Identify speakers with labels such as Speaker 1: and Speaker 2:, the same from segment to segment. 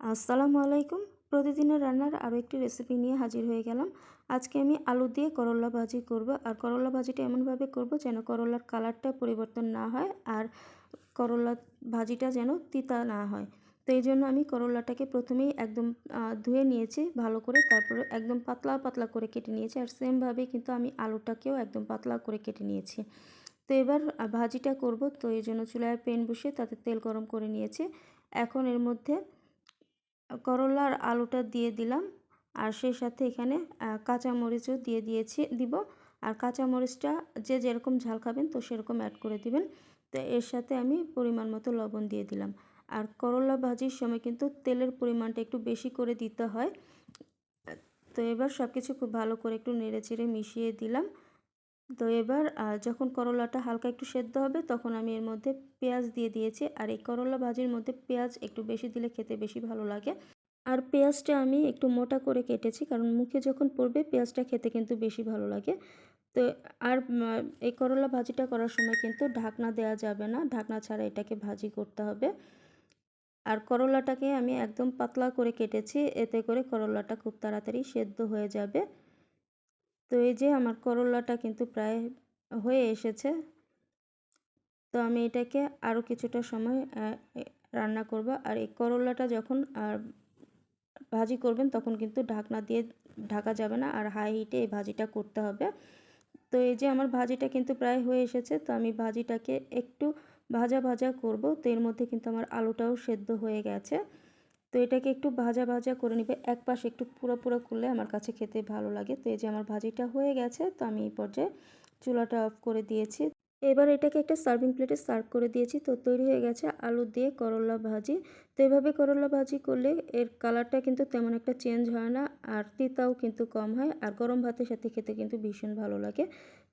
Speaker 1: আসসালামু আলাইকুম। প্রতিদিনের রান্নার আরও একটি রেসিপি নিয়ে হাজির হয়ে গেলাম। আজকে আমি আলু দিয়ে করলা ভাজি করব আর করলা ভাজিটা এমনভাবে করব যেন করলার কালারটা পরিবর্তন না হয় আর করলা ভাজিটা যেন তিতা না হয়। তো এই জন্য আমি করলাটাকে প্রথমেই একদম ধুয়ে নিয়েছি ভালো করে। তারপরে একদম পাতলা পাতলা করে কেটে নিয়েছি আর সেমভাবে কিন্তু আমি আলুটাকেও একদম পাতলা করে কেটে নিয়েছি। তো এবার ভাজিটা করব। তো এই জন্য চুলায় পেন বসিয়ে তাতে তেল গরম করে নিয়েছি। এখন এর মধ্যে করলা আর আলুটা দিয়ে দিলাম। আর সেই সাথে এখানে কাঁচা মরিচও দিয়ে দিয়েছি, দিব। আর কাঁচা মরিচটা যে যেরকম ঝাল খাবেন, তো সেরকম অ্যাড করে দিবেন। তো এর সাথে আমি পরিমাণ মতো লবণ দিয়ে দিলাম। আর করলা ভাজির সময় কিন্তু তেলের পরিমাণটা একটু বেশি করে দিতে হয়। তো এবার সব কিছু খুব ভালো করে একটু নেড়ে চেড়ে মিশিয়ে দিলাম। তো এবার যখন করলাটা হালকা একটু সেদ্ধ হবে, তখন আমি এর মধ্যে পেঁয়াজ দিয়ে দিয়েছি। আর এই করলা ভাজির মধ্যে পেঁয়াজ একটু বেশি দিলে খেতে বেশি ভালো লাগে। আর পেঁয়াজটা আমি একটু মোটা করে কেটেছি, কারণ মুখে যখন পড়বে, পেঁয়াজটা খেতে কিন্তু বেশি ভালো লাগে। তো, আর এই করলা ভাজিটা করার সময় কিন্তু ঢাকনা দেওয়া যাবে না। ঢাকনা ছাড়া এটাকে ভাজি করতে হবে। আর করলাটাকে আমি একদম পাতলা করে কেটেছি। এতে করে করলাটা খুব তাড়াতাড়ি সেদ্ধ হয়ে যাবে। তো এই যে আমার করলাটা কিন্তু প্রায় হয়ে এসেছে। তো আমি এটাকে আরও কিছুটা সময় রান্না করব। আর এই করলাটা যখন আর ভাজি করবেন তখন কিন্তু ঢাকনা দিয়ে ঢাকা যাবে না। আর হাই হিটে এই ভাজিটা করতে হবে। তো এই যে আমার ভাজিটা কিন্তু প্রায় হয়ে এসেছে। তো আমি ভাজিটাকে একটু ভাজা ভাজা করব। তো এর মধ্যে কিন্তু আমার আলুটাও সেদ্ধ হয়ে গেছে। তো এটাকে একটু ভাজা ভাজা করে নিবে। এক পাশে একটু পুরো পুরো করলে আমার কাছে খেতে ভালো লাগে। তো এই যে আমার ভাজিটা হয়ে গেছে, তো আমি এই পর্যায়ে চুলাটা অফ করে দিয়েছি। এবার এটাকে একটা সার্ভিং প্লেটে সার্ভ করে দিয়েছি। তো তৈরি হয়ে গেছে আলু দিয়ে করলা ভাজি। তো এভাবে করলা ভাজি করলে এর কালারটা কিন্তু তেমন একটা চেঞ্জ হয় না আর তিতাও কিন্তু কম হয় আর গরম ভাতের সাথে খেতে কিন্তু ভীষণ ভালো লাগে।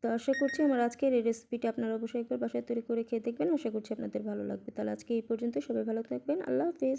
Speaker 1: তো আশা করছি আমার আজকের এই রেসিপিটা আপনারা অবশ্যই একবার বাসায় তৈরি করে খেয়ে দেখবেন। আশা করছি আপনাদের ভালো লাগবে। তাহলে আজকে এই পর্যন্ত সবাই ভালো থাকবেন। আল্লাহ হাফিজ।